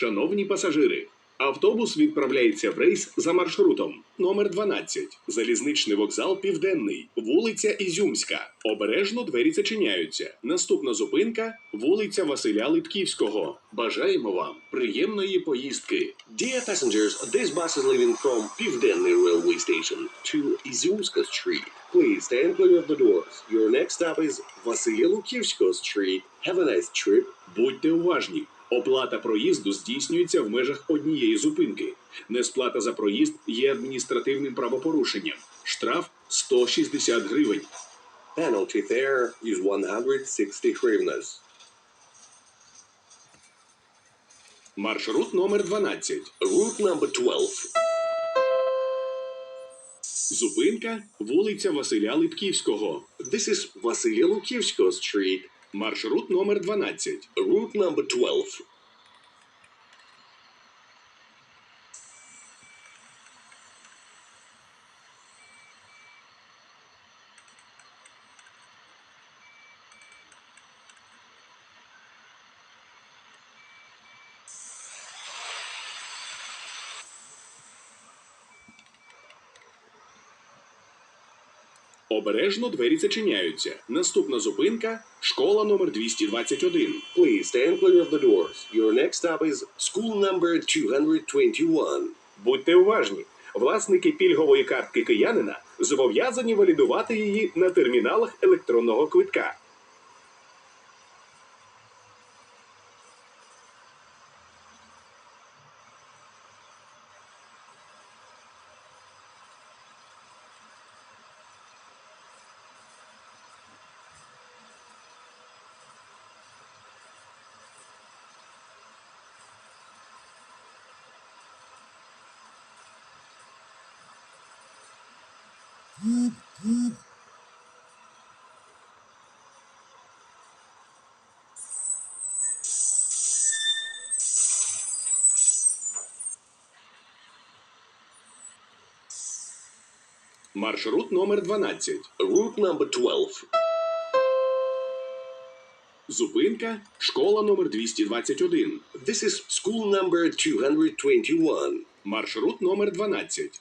Шановні пасажири, автобус відправляється в рейс за маршрутом номер 12, залізничний вокзал Південний, вулиця Ізюмська. Обережно двері зачиняються. Наступна зупинка вулиця Василя Литківського. Бажаємо вам приємної поїздки. Dear passengers, this bus is leaving from Pivdenny railway station to Izumska Street. Please stand clear of the doors. Your next stop is Vasily Lukivsko Street. Have a nice trip. Будьте уважні. Оплата проїзду здійснюється в межах однієї зупинки. Несплата за проїзд є адміністративним правопорушенням. Штраф 160 гривень. Penalty fare is 160 hryvnias. Маршрут номер 12. Route number 12. Зупинка вулиця Василя Литківського. This is Vasily Lukivsko Street. Маршрут номер 12. Route number 12. Обережно двері зачиняються. Наступна зупинка школа номер 221. Please stand clear of the doors. Your next stop is school number 221. Будьте уважні. Власники пільгової картки киянина зобов'язані валідувати її на терміналах електронного квитка. Маршрут номер 12. Route number 12. Зупинка школа номер 221. This is school number 221. Маршрут номер 12.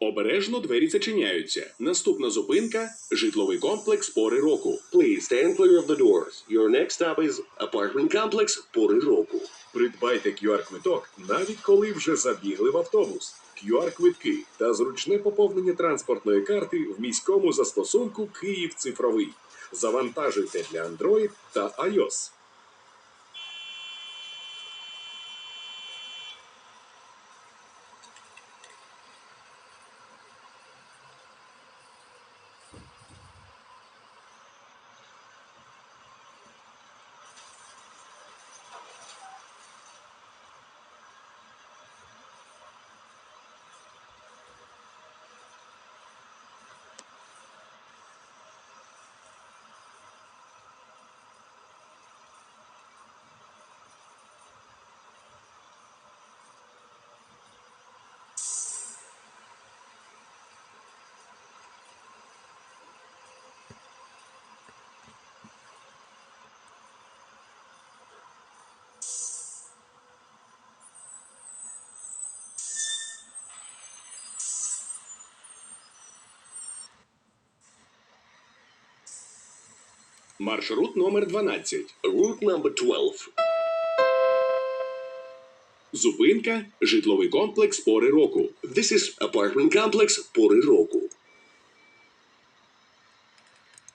Обережно двері зачиняються. Наступна зупинка житловий комплекс пори року. Please stand clear of the doors. Your next stop is apartment complex Пори Року. Придбайте QR-квиток, навіть коли вже забігли в автобус. QR-квитки та зручне поповнення транспортної карти в міському застосунку Київ цифровий. Завантажуйте для Android та iOS. Маршрут номер 12. Route number 12. Зупинка житловий комплекс пори року. This is apartment complex Пори Року.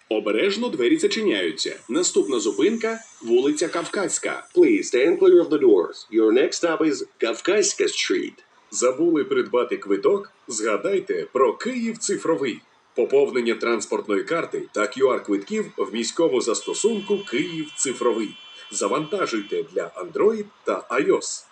Обережно двері зачиняються. Наступна зупинка вулиця Кавказька. Please stand clear of the doors. Your next stop is Kavkazska Street. Забули придбати квиток? Згадайте про Київ цифровий. Поповнення транспортної карти та QR-квитків в міському застосунку Київ цифровий. Завантажуйте для Android та iOS.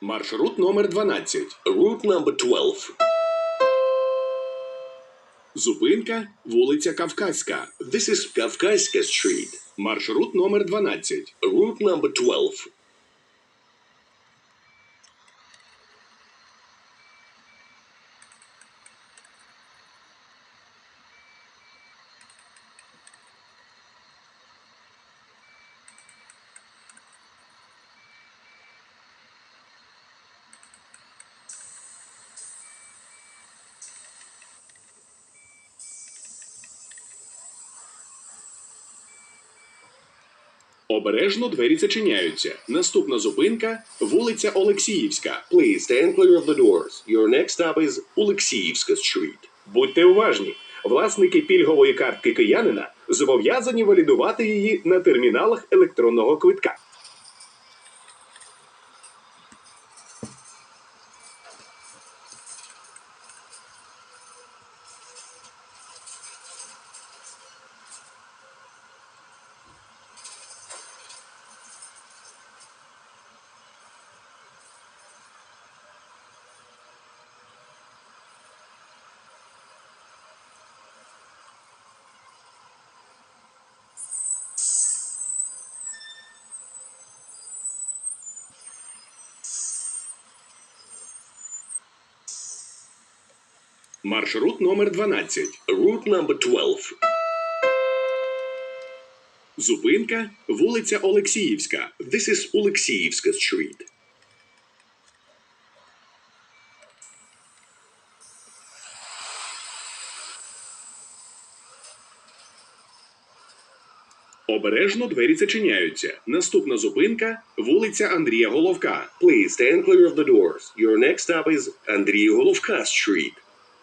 Маршрут номер 12. Route number 12. Зупинка вулиця Кавказька. This is Кавказька Street. Маршрут номер 12. Route number 12. Обережно двері зачиняються. Наступна зупинка вулиця Олексіївська. Please stand clear of the doors. Your next stop is Олексіївська Street. Будьте уважні. Власники пільгової картки киянина зобов'язані валідувати її на терміналах електронного квитка. Маршрут номер 12. Route number 12. Зупинка вулиця Олексіївська. This is Oleksiivska Street. Обережно двері зачиняються. Наступна зупинка вулиця Андрія Головка. Please stand clear of the doors. Your next stop is Andriy Golovka Street.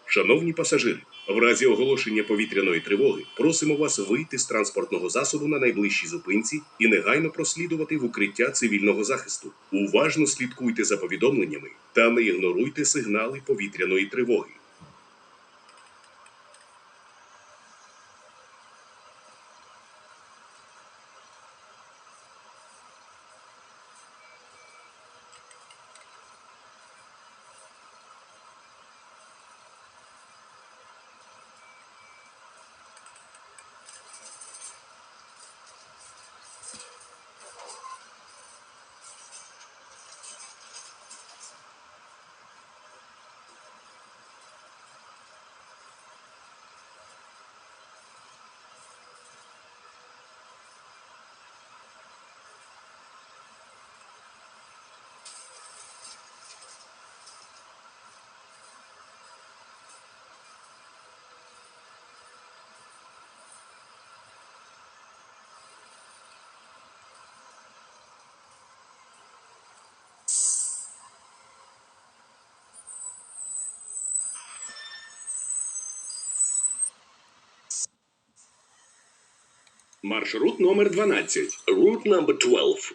Шановні пасажири, в разі оголошення повітряної тривоги просимо вас вийти з транспортного засобу на найближчій зупинці і негайно прослідувати в укриття цивільного захисту. Уважно слідкуйте за повідомленнями та не ігноруйте сигнали повітряної тривоги. Маршрут номер 12. Route number 12.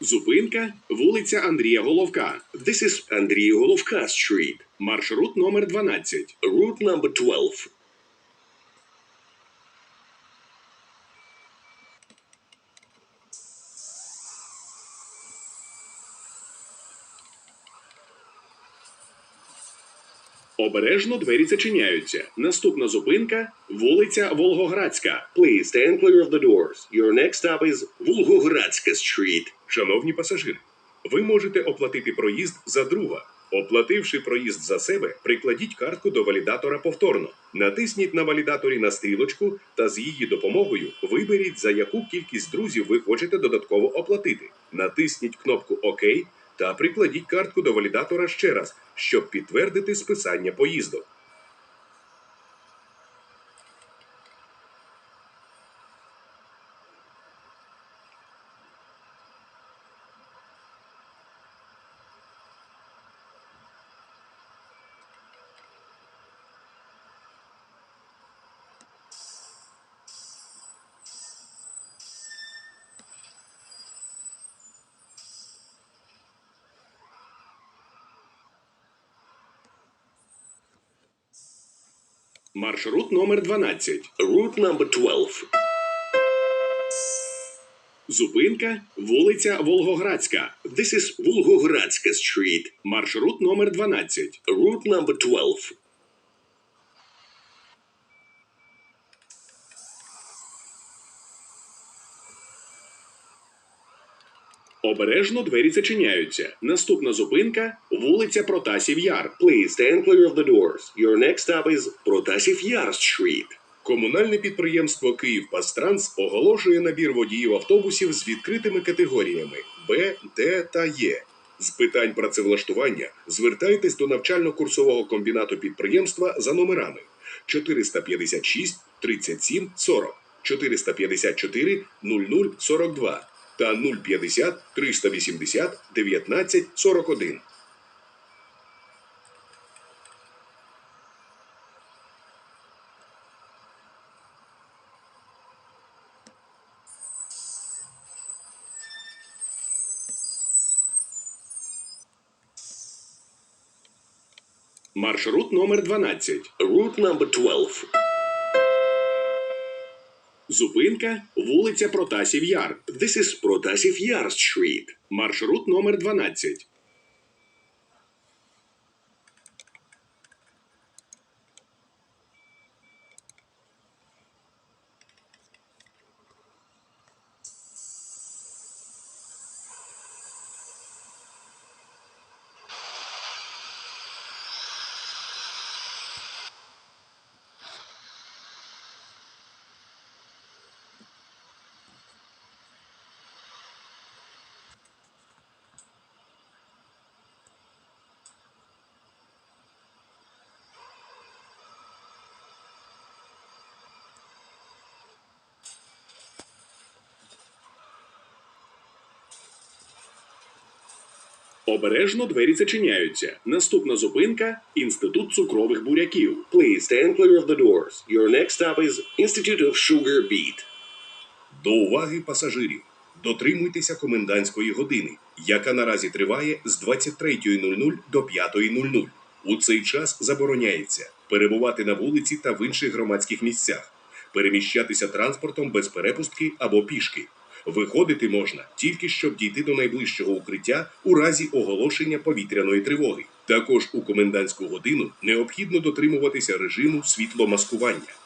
Зупинка вулиця Андрія Головка. This is Андрій Головка Street. Маршрут номер 12. Route number 12. Обережно двері зачиняються. Наступна зупинка вулиця Волгоградська. Please stand clear of the doors. Your next stop is Volgogradska Street. Шановні пасажири, ви можете оплатити проїзд за друга. Оплативши проїзд за себе, прикладіть картку до валідатора повторно. Натисніть на валідаторі на стрілочку та з її допомогою виберіть, за яку кількість друзів ви хочете додатково оплатити. Натисніть кнопку ОК та прикладіть картку до валідатора ще раз, щоб підтвердити списання поїздок. Маршрут номер 12. Route number 12. Зупинка вулиця Волгоградська. This is Волгоградська Street, Маршрут номер 12. route number 12. Обережно двері зачиняються. Наступна зупинка вулиця Протасів Яр. Please stand clear of the doors. Your next stop is Protasiev Yar Street. Комунальне підприємство «Київпастранс» оголошує набір водіїв автобусів з відкритими категоріями Б, Д та Є. З питань працевлаштування звертайтесь до навчально-курсового комбінату підприємства за номерами 456 37 40, 454 00 42 та 050 380 19 41. Маршрут номер 12. Route number 12. Зупинка вулиця Протасів Яр. This is Protasiev Yar Street. Маршрут номер 12. Обережно двері зачиняються. Наступна зупинка інститут цукрових буряків. Please stand clear of the doors. Your next stop is Institute of Sugar Beet. До уваги пасажирів. Дотримуйтеся комендантської години, яка наразі триває з 23.00 до 5.00. У цей час забороняється перебувати на вулиці та в інших громадських місцях, переміщатися транспортом без перепустки або пішки. Виходити можна тільки щоб дійти до найближчого укриття у разі оголошення повітряної тривоги. Також у комендантську годину необхідно дотримуватися режиму світломаскування.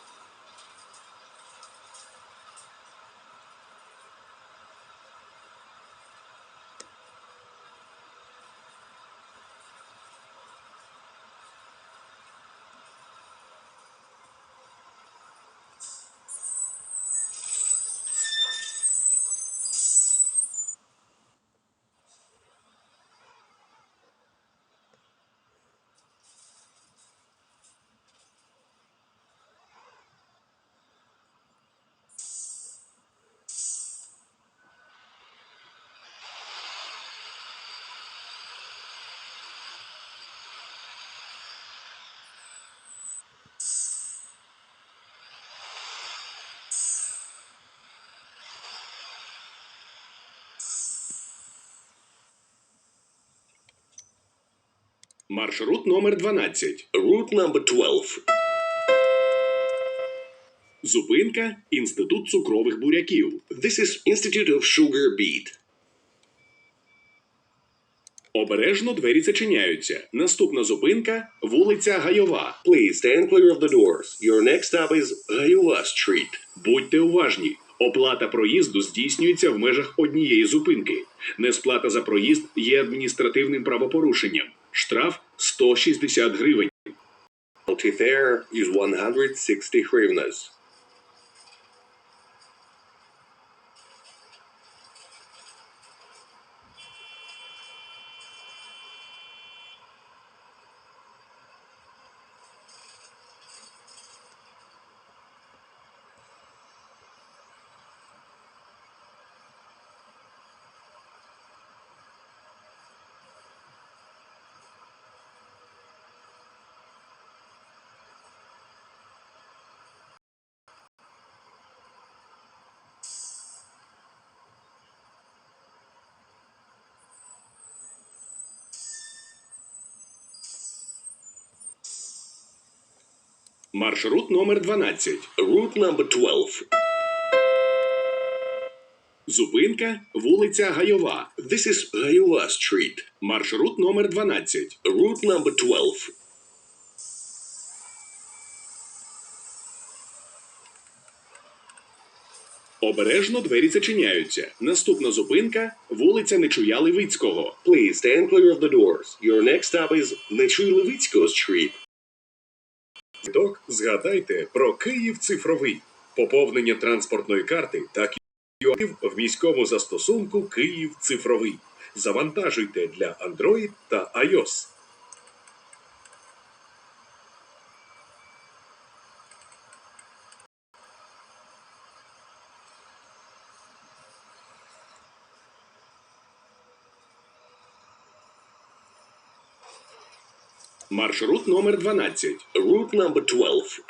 Маршрут номер 12. Route number 12. Зупинка інститут цукрових буряків. This is Institute of Sugar Beet. Обережно двері зачиняються. Наступна зупинка вулиця Гайова. Please stand clear of the doors. Your next stop is Gayua Street. Будьте уважні. Оплата проїзду здійснюється в межах однієї зупинки. Несплата за проїзд є адміністративним правопорушенням. Штраф 160 гривень. Penalty fare is 160 hryvnias. Маршрут номер 12. Route number 12. Зупинка вулиця Гайова. This is Gayova Street. Маршрут номер 12. Route number 12. Обережно двері зачиняються. Наступна зупинка вулиця Нечуя Левицького. Please stand clear of the doors. Your next stop is Nechui Levitsko Street. Квиток згадайте про Київ цифровий, поповнення транспортної карти та QR в міському застосунку Київ цифровий. Завантажуйте для Android та iOS. Маршрут номер 12. Route number 12.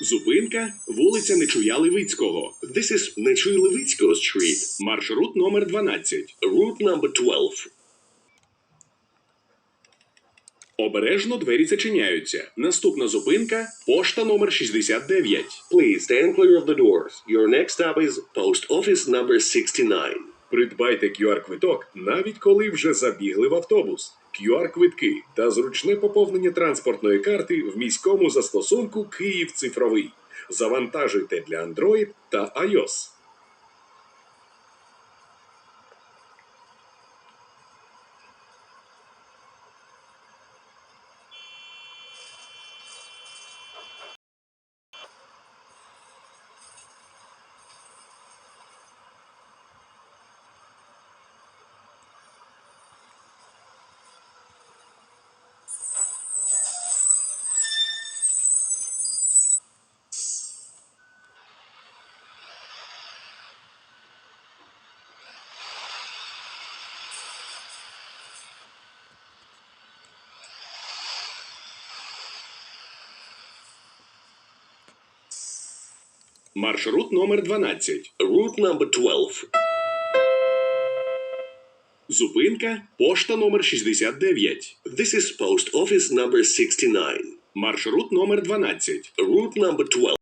Зупинка вулиця Нечуя Левицького. This is Nechui Levitsko Street. Маршрут номер 12. Route number 12. Обережно двері зачиняються. Наступна зупинка пошта номер 69. Please stand clear of the doors. Your next stop is Post Office number 69. Придбайте QR-квиток, навіть коли вже забігли в автобус. QR-квитки та зручне поповнення транспортної карти в міському застосунку Київ цифровий. Завантажуйте для Android та iOS. Маршрут номер 12. Route number 12. Зупинка пошта номер 69. This is Post Office number 69. Маршрут номер 12. Route number 12.